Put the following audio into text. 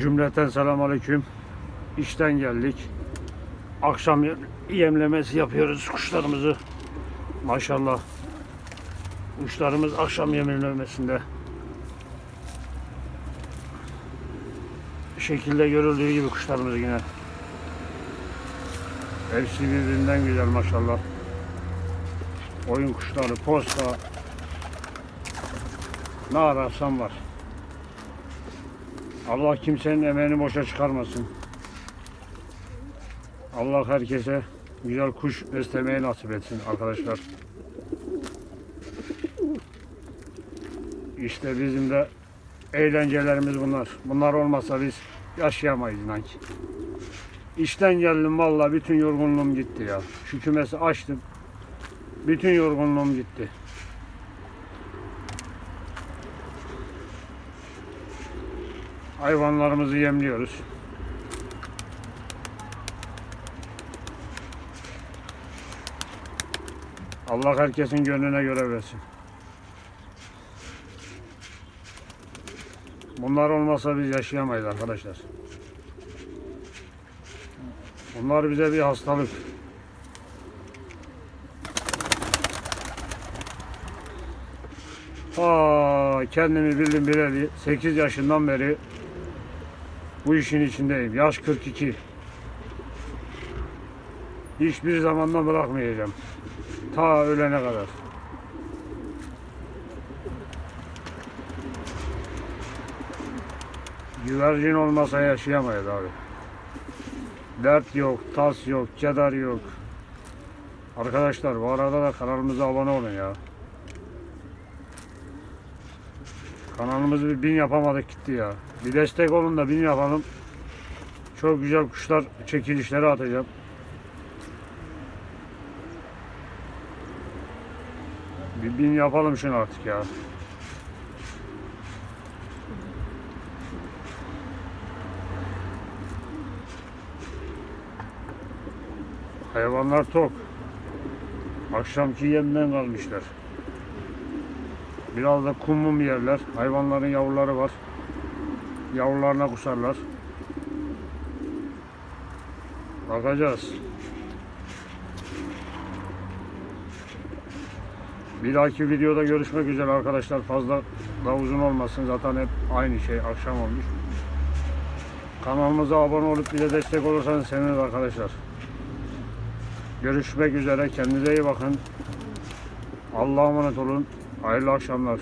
Cümleten selam aleyküm. İşten geldik. Akşam ye- yemlemesi yapıyoruz kuşlarımızı. Maşallah. Kuşlarımız akşam yemlemesinde. Şekilde görüldüğü gibi kuşlarımız yine. Hepsi birbirinden güzel maşallah. Oyun kuşları, posta. Ne ararsan var. Allah kimsenin emeğini boşa çıkarmasın. Allah herkese güzel kuş beslemeyi nasip etsin arkadaşlar. İşte bizim de eğlencelerimiz bunlar. Bunlar olmasa biz yaşayamayız inan. İşten geldim valla bütün yorgunluğum gitti ya. Şu kümesi açtım. Bütün yorgunluğum gitti. Hayvanlarımızı yemliyoruz. Allah herkesin gönlüne göre versin. Bunlar olmasa biz yaşayamayız arkadaşlar. Bunlar bize bir hastalık. Aa, kendimi bildim bileli 8 yaşından beri bu işin içindeyim. Yaş 42. Hiçbir zamandan bırakmayacağım. Ta ölene kadar. Güvercin olmasa yaşayamayız abi. Dert yok, tas yok, keder yok. Arkadaşlar bu arada da kanalımıza abone olun ya. Kanalımızı bir bin yapamadık gitti ya. Bir destek olun da bin yapalım. Çok güzel kuşlar çekilişleri atacağım. Bir bin yapalım şunu artık ya. Hayvanlar tok. Akşamki yemden kalmışlar. Biraz da kum mum yerler. Hayvanların yavruları var. Yavrularına kusarlar. Bakacağız. Bir dahaki videoda görüşmek üzere arkadaşlar. Fazla da uzun olmasın. Zaten hep aynı şey. Akşam olmuş. Kanalımıza abone olup bize destek olursanız seviniriz arkadaşlar. Görüşmek üzere. Kendinize iyi bakın. Allah'a emanet olun. Hayırlı akşamlar.